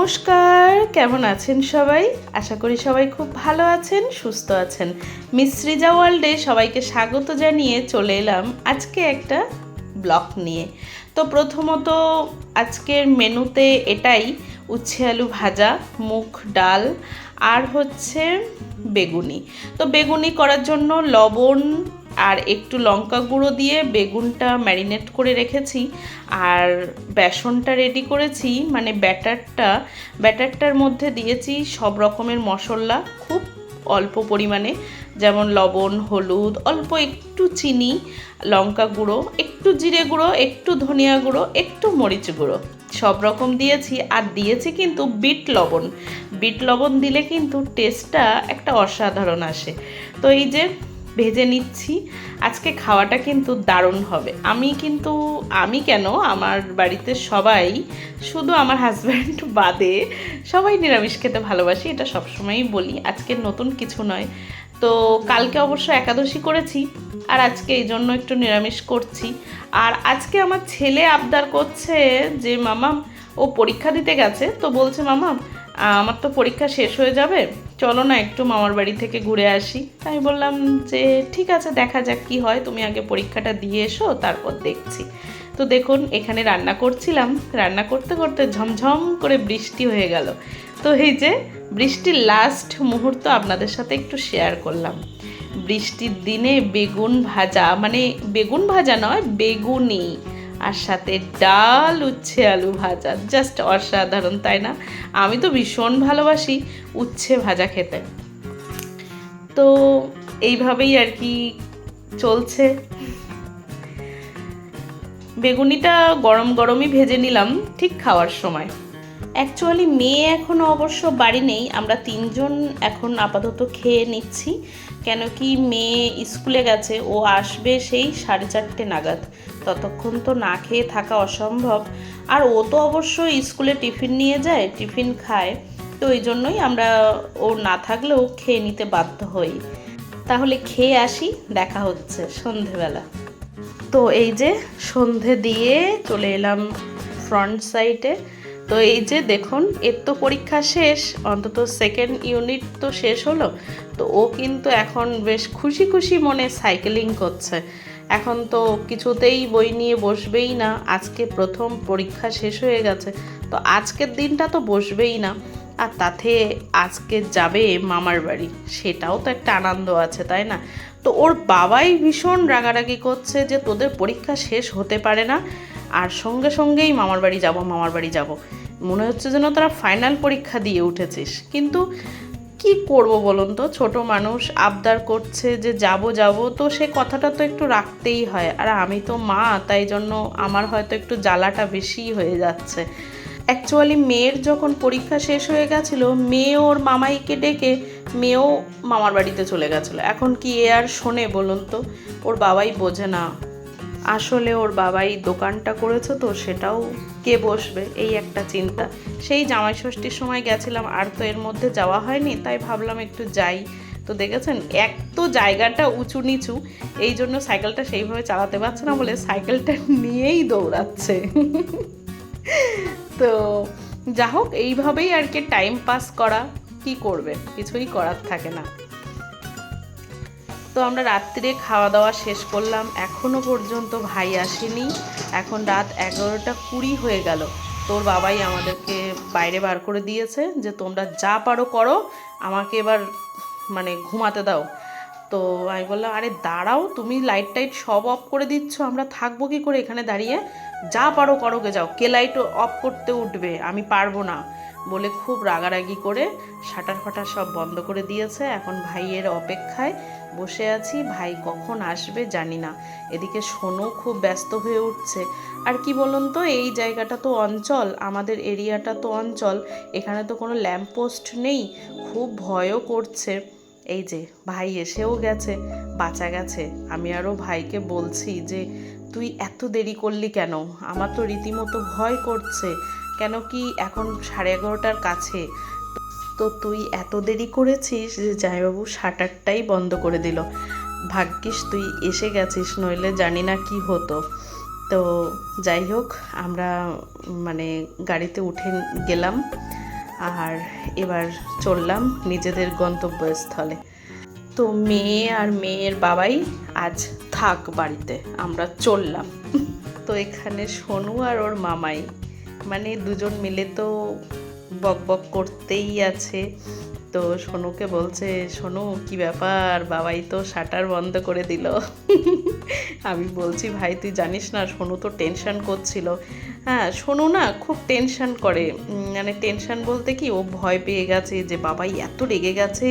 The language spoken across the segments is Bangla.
নমস্কার, কেমন আছেন সবাই? আশা করি সবাই খুব ভালো আছেন, সুস্থ আছেন। মিশ্রিজা ওয়ার্ল্ডে সবাইকে স্বাগত জানিয়ে চলে এলাম আজকে একটা ব্লগ নিয়ে। তো প্রথমত আজকের মেনুতে এটাই, উচ্ছে আলু ভাজা মুখ ডাল, আর হচ্ছে বেগুনি। তো বেগুনি করার জন্য লবণ আর একটু লঙ্কা গুঁড়ো দিয়ে বেগুনটা ম্যারিনেট করে রেখেছি। আর বেসনটা রেডি করেছি মানে ব্যাটারটা, ব্যাটারটার মধ্যে দিয়েছি সব রকমের মশলা, খুব অল্প পরিমাণে, যেমন লবণ, হলুদ, অল্প একটু চিনি, লঙ্কা গুঁড়ো, একটু জিরে গুঁড়ো, একটু ধনিয়া গুঁড়ো, একটু মরিচ গুঁড়ো, সব রকম দিয়েছি। আর দিয়েছি কিন্তু বিট লবণ। বিট লবণ দিলে কিন্তু টেস্টটা একটা অসাধারণ আসে। তো এই যে ভেজে নিচ্ছি। আজকে খাওয়াটা কিন্তু দারুণ হবে। আমি কিন্তু, আমি কেন? আমার বাড়িতে সবাই, শুধু আমার হাজব্যান্ড বাদে সবাই নিরামিষ খেতে ভালোবাসি, এটা সবসময়ই বলি। আজকে নতুন কিছু নয়। তো কালকে অবশ্য একাদশী করেছি, আর আজকে এই জন্য একটু নিরামিষ করছি। আর আজকে আমার ছেলে আবদার করছে যে, মামা, ও পরীক্ষা দিতে গেছে। তো বলছে, মামা আমার তো পরীক্ষা শেষ হয়ে যাবে। চলো না একটু মামার বাড়ি থেকে ঘুরে আসি। তাই বললাম যে, ঠিক আছে, দেখা যাক কি হয়। তুমি আগে পরীক্ষাটা দিয়ে এসো, তারপর দেখছি। তো দেখুন, এখানে রান্না করছিলাম। রান্না করতে করতে ঝমঝম করে বৃষ্টি হয়ে গেল। তো এই যে, বৃষ্টির লাস্ট মুহূর্ত আপনাদের সাথে একটু শেয়ার করলাম। বৃষ্টির দিনে বেগুন ভাজা মানে বেগুন ভাজা নয়, বেগুনি। আর সাথে ডাল, উচ্ছে, আলু ভাজা। জাস্ট অসাধারণ, তাই না? আমি তো ভীষণ ভালোবাসি উচ্ছে ভাজা খেতে। তো এইভাবেই আর কি চলছে। বেগুনিটা গরম গরমই ভেজে নিলাম ঠিক খাওয়ার সময়। অ্যাকচুয়ালি মেয়ে এখনও অবশ্য বাড়ি নেই। আমরা তিনজন এখন আপাতত খেয়ে নিচ্ছি। কেন কি মেয়ে স্কুলে গেছে, ও আসবে সেই সাড়ে চারটে নাগাদ। ততক্ষণ তো না খেয়ে থাকা অসম্ভব। আর ও তো অবশ্য স্কুলে টিফিন নিয়ে যায়, টিফিন খায়। তো ওই জন্যই আমরা ও না থাকলেও খেয়ে নিতে বাধ্য হই। তাহলে খেয়ে আসি, দেখা হচ্ছে সন্ধেবেলা। তো এই যে সন্ধে দিয়ে চলে এলাম ফ্রন্ট সাইডে তো এই যে দেখুন, এর তো পরীক্ষা শেষ, অন্তত সেকেন্ড ইউনিট তো শেষ হলো। তো ও কিন্তু এখন বেশ খুশি খুশি মনে সাইকেলিং করছে। এখন তো কিছুতেই বই নিয়ে বসবেই না। আজকে প্রথম পরীক্ষা শেষ হয়ে গেছে। তো আজকের দিনটা তো বসবেই না। আর তাতে আজকে যাবে মামার বাড়ি। সেটাও তো একটা আনন্দ আছে, তাই না? তো ওর বাবাই ভীষণ রাগারাগি করছে যে তোদের পরীক্ষা শেষ হতে পারে না। আর সঙ্গে সঙ্গেই মামার বাড়ি যাব, মামার বাড়ি যাব। মনে হচ্ছে যেন তারা ফাইনাল পরীক্ষা দিয়ে উঠেছিস। কিন্তু কি করব বলুন তো? ছোট মানুষ, আবদার করছে যে যাব যাব, তো সে কথাটা তো একটু রাখতেই হয়। আর আমি তো মা, তাই জন্য আমার হয়তো একটু জ্বালাটা বেশি হয়ে যাচ্ছে। অ্যাকচুয়ালি মেয়ের যখন পরীক্ষা শেষ হয়ে গেছিল, মেয়ে ওর মামাইকে ডেকে মেয়েও মামার বাড়িতে চলে গেছিল। এখন কি এ আর শোনে বলুন তো? ওর বাবাই বোঝে না। আসলে ওর বাবাই দোকানটা করেছে তো সেটাও কে বসবে? এই একটা চিন্তা। সেই জামাই ষষ্ঠীর সময় গেছিলাম, আর তো এর মধ্যে যাওয়া হয়নি, তাই ভাবলাম একটু যাই। তো দেখেছেন, এক তো জায়গাটা উঁচু নিচু, এই জন্য সাইকেলটা সেইভাবে চালাতে পারছে না বলে সাইকেলটা নিয়েই দৌড়াচ্ছে। তো যা হোক এইভাবেই আর কি টাইম পাস করা, কি করবে? কিছুই করার থাকে না। তো আমরা রাত্রে খাওয়া দাওয়া শেষ করলাম। এখনও পর্যন্ত ভাই আসেনি। এখন রাত এগারোটা কুড়ি হয়ে গেল। তোর বাবাই আমাদেরকে বাইরে বার করে দিয়েছে যে, তোমরা যা পারো করো, আমাকে এবার মানে ঘুমাতে দাও। তো আমি বললাম, আরে দাঁড়াও, তুমি লাইট টাইট সব অফ করে দিচ্ছ, আমরা থাকব কি করে এখানে দাঁড়িয়ে? যা পারো করোগে যাও। কে লাইট অফ করতে উঠবে, আমি পারব না। বলে খুব রাগারাগি করে শাটার ফাটার সব বন্ধ করে দিয়েছে। এখন ভাইয়ের অপেক্ষায় বসে আছি। ভাই কখন আসবে জানি না। এদিকে সোনু খুব ব্যস্ত হয়ে উঠছে। আর কি বলুন তো, এই জায়গাটা তো অঞ্চল, আমাদের এরিয়াটা তো অঞ্চল। এখানে তো কোনো ল্যাম্পপোস্ট নেই। খুব ভয়ও করছে। এই যে, ভাই এসেও গেছে, বাঁচা গেছে। আমি আরও ভাইকে বলছি যে, তুই এত দেরি করলি কেন? আমার তো রীতিমতো ভয় করছে। কেন কি এখন সাড়ে এগারোটার কাছে? তো তুই এত দেরি করেছিস যে জামাইবাবু শাটারটাই বন্ধ করে দিল। ভাগ্যিস তুই এসে গেছিস, নইলে জানি না কি হতো। তো যাই হোক, আমরা মানে গাড়িতে উঠে গেলাম। আর এবার চললাম নিজেদের গন্তব্যস্থলে। তো মেয়ে আর মেয়ের বাবাই আজ থাক বাড়িতে, আমরা চললাম। তো এখানে সোনু আর ওর মামাই মানে দুজন মিলে তো বক বক করতেই আছে। তো সোনুকে বলছে, সোনু, কি ব্যাপার? বাবাই তো শাটার বন্ধ করে দিল। আমি বলছি, ভাই, তুই জানিস না, সোনু তো টেনশন করছিল। হ্যাঁ সোনু না খুব টেনশন করে। মানে টেনশন বলতে কি, ও ভয় পেয়ে গেছে যে, বাবাই, এত রেগে গেছে?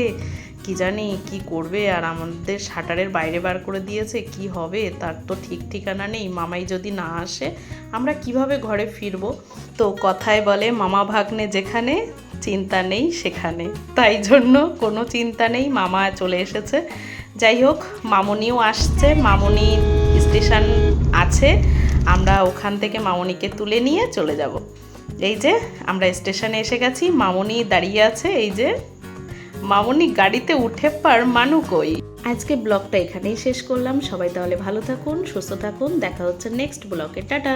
কি জানি কি করবে আর আমাদের শাটারের বাইরে বার করে দিয়েছে, কি হবে? তার তো ঠিক ঠিকানা নেই। মামাই যদি না আসে, আমরা কীভাবে ঘরে ফিরবো? তো কথায় বলে, মামা ভাগ্নে যেখানে, চিন্তা নেই সেখানে। তাই জন্য কোনো চিন্তা নেই, মামা চলে এসেছে। যাই হোক, মামনিও আসছে। মামনি স্টেশন আছে। আমরা ওখান থেকে মামনিকে তুলে নিয়ে চলে যাব। এই যে, আমরা স্টেশনে এসে গেছি। মামনি দাঁড়িয়ে আছে। এই যে মামনি গাড়িতে উঠে পার মানু কই? আজকে ব্লগটা এখানেই শেষ করলাম। সবাই তাহলে ভালো থাকুন, সুস্থ থাকুন। দেখা হচ্ছে নেক্সট ব্লগে। টাটা!